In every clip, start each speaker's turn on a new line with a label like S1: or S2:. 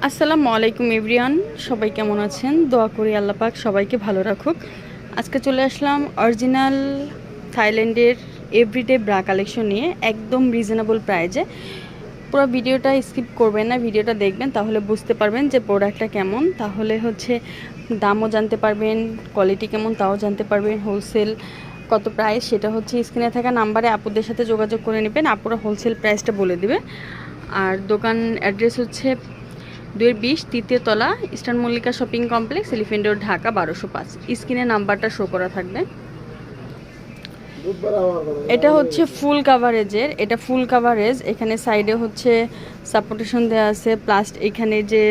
S1: আসসালামু আলাইকুম এভরিয়ান, সবাই কেমন আছেন? দোয়া করি আল্লাহ পাক সবাইকে ভালো রাখুক। আজকে চলে আসলাম অরিজিনাল থাইল্যান্ডের এভরিডে ব্রা কালেকশন নিয়ে একদম রিজনেবল প্রাইজে। পুরো ভিডিওটা স্কিপ করবেন না, ভিডিওটা দেখবেন, তাহলে বুঝতে পারবেন যে প্রোডাক্টটা কেমন। তাহলে হচ্ছে দামও জানতে পারবেন, কোয়ালিটি কেমন তাও জানতে পারবেন, হোলসেল কত প্রাইস সেটা হচ্ছে স্ক্রিনে থাকা নাম্বারে আপুদের সাথে যোগাযোগ করে নেবেন, আপুরা হোলসেল প্রাইসটা বলে দিবে। আর দোকান অ্যাড্রেস হচ্ছে দুয়ের বিশ, তৃতীয় তলা, eastern Mallika shopping complex, elephant road, Dhaka বারোশো পাঁচ। স্ক্রিনে নাম্বারটা শো করা থাকবে। এটা হচ্ছে ফুল কাভারেজের এটা ফুল কাভারেজ এখানে সাইডে হচ্ছে সাপোর্টেশন দেওয়া আছে প্লাস এখানে যে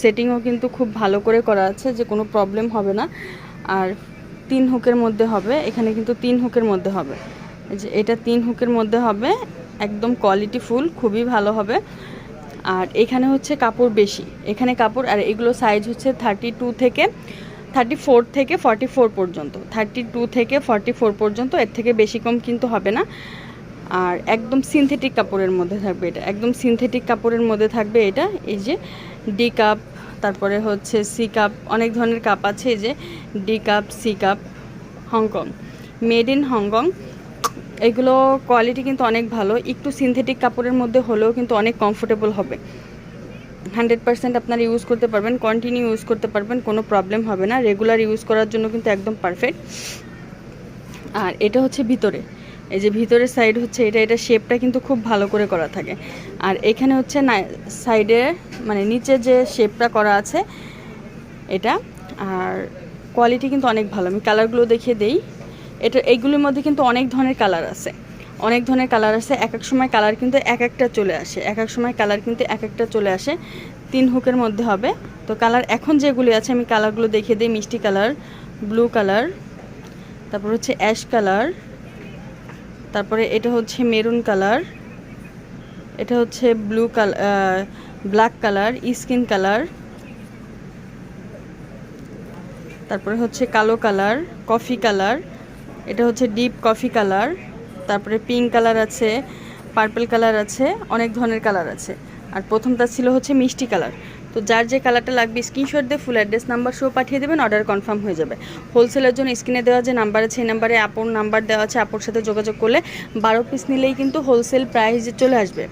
S1: সেটিংও কিন্তু খুব ভালো করে করা আছে, যে কোনো প্রবলেম হবে না। আর তিন হুকের মধ্যে হবে, এখানে কিন্তু তিন হুকের মধ্যে হবে। যে এটা তিন হুকের মধ্যে হবে, একদম কোয়ালিটি ফুল খুবই ভালো হবে। আর এখানে হচ্ছে কাপড় বেশি। এখানে কাপড়, আর এগুলো সাইজ হচ্ছে থার্টি টু থেকে থার্টি ফোর থেকে ফর্টি ফোর পর্যন্ত। থার্টি টু থেকে ফর্টি ফোর পর্যন্ত, এর থেকে বেশি কম কিন্তু হবে না। আর একদম সিনথেটিক কাপড়ের মধ্যে থাকবে এটা। একদম সিনথেটিক কাপড়ের মধ্যে থাকবে এটা। এই যে ডি কাপ তারপরে হচ্ছে সি কাপ অনেক ধরনের কাপ আছে এই যে D cup C cup Hong Kong made in Hong Kong এগুলো কোয়ালিটি কিন্তু অনেক ভালো। একটু সিনথেটিক কাপড়ের মধ্যে হলেও কিন্তু অনেক কমফোর্টেবল হবে। হান্ড্রেড পার্সেন্ট আপনারা ইউজ করতে পারবেন কন্টিনিউ ইউজ করতে পারবেন, কোনো প্রবলেম হবে না। রেগুলার ইউজ করার জন্য কিন্তু একদম পারফেক্ট আর এটা হচ্ছে ভিতরে। এই যে ভিতরের সাইড হচ্ছে এটা এটা শেপটা কিন্তু খুব ভালো করে করা থাকে। আর এখানে হচ্ছে না সাইডে মানে নিচে যে শেপটা করা আছে, এটা, আর কোয়ালিটি কিন্তু অনেক ভালো। আমি কালারগুলো দেখিয়ে দেই। এটা, এইগুলোর মধ্যে কিন্তু অনেক ধরনের কালার আছে। অনেক ধরনের কালার আছে এক এক সময় কালার কিন্তু এক একটা চলে আসে। এক এক সময় কালার কিন্তু এক একটা চলে আসে। তিন হুকের মধ্যে হবে। তো কালার এখন যেগুলি আছে, আমি কালারগুলো দেখিয়ে দিই। মিষ্টি কালার ব্লু কালার তারপর হচ্ছে অ্যাশ কালার তারপরে এটা হচ্ছে মেরুন কালার এটা হচ্ছে blue colour black colour skin colour তারপরে হচ্ছে কালো কালার কফি কালার এটা হচ্ছে ডিপ কফি কালার তারপরে পিঙ্ক কালার আছে পার্পল কালার আছে, অনেক ধরনের কালার আছে। আর প্রথমটা ছিল হচ্ছে মিষ্টি কালার তো যার যে কালারটা লাগবে স্ক্রিনশট দিয়ে ফুল অ্যাড্রেস নাম্বার সহ পাঠিয়ে দেবেন অর্ডার কনফার্ম হয়ে যাবে। হোলসেলের জন্য স্ক্রিনে দেওয়া যে নাম্বার আছে, এই নাম্বারে আপন নাম্বার দেওয়া আছে, আপুর সাথে যোগাযোগ করলে বারো পিস নিলেই কিন্তু হোলসেল প্রাইস চলে আসবে।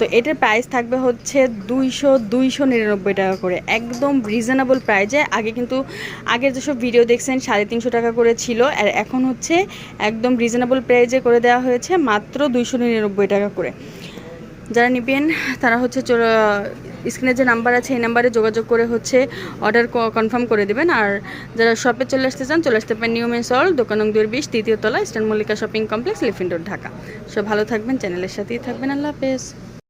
S1: তো এটার প্রাইস থাকবে হচ্ছে দুইশো দুইশো নিরানব্বই টাকা করে। একদম রিজনেবল প্রাইজে আগে কিন্তু আগের যেসব ভিডিও দেখছেন, সাড়ে তিনশো টাকা করে ছিল। আর এখন হচ্ছে একদম রিজনেবল প্রাইজে করে দেওয়া হয়েছে, মাত্র দুইশো নিরানব্বই টাকা করে। যারা নেবেন, তারা হচ্ছে স্ক্রিনে যে নাম্বার আছে, এই নাম্বারে যোগাযোগ করে হচ্ছে অর্ডার কনফার্ম করে দেবেন। আর যারা শপে চলে আসতে চান, চলে আসতে পারেন নিউ মেসল দোকান দুই বিশ তৃতীয় তলা ইস্টার্ন মল্লিকা শপিং কমপ্লেক্স লিফিন্ডোর ঢাকা। সব ভালো থাকবেন চ্যানেলের সাথেই থাকবেন। আল্লাহ হাফেজ।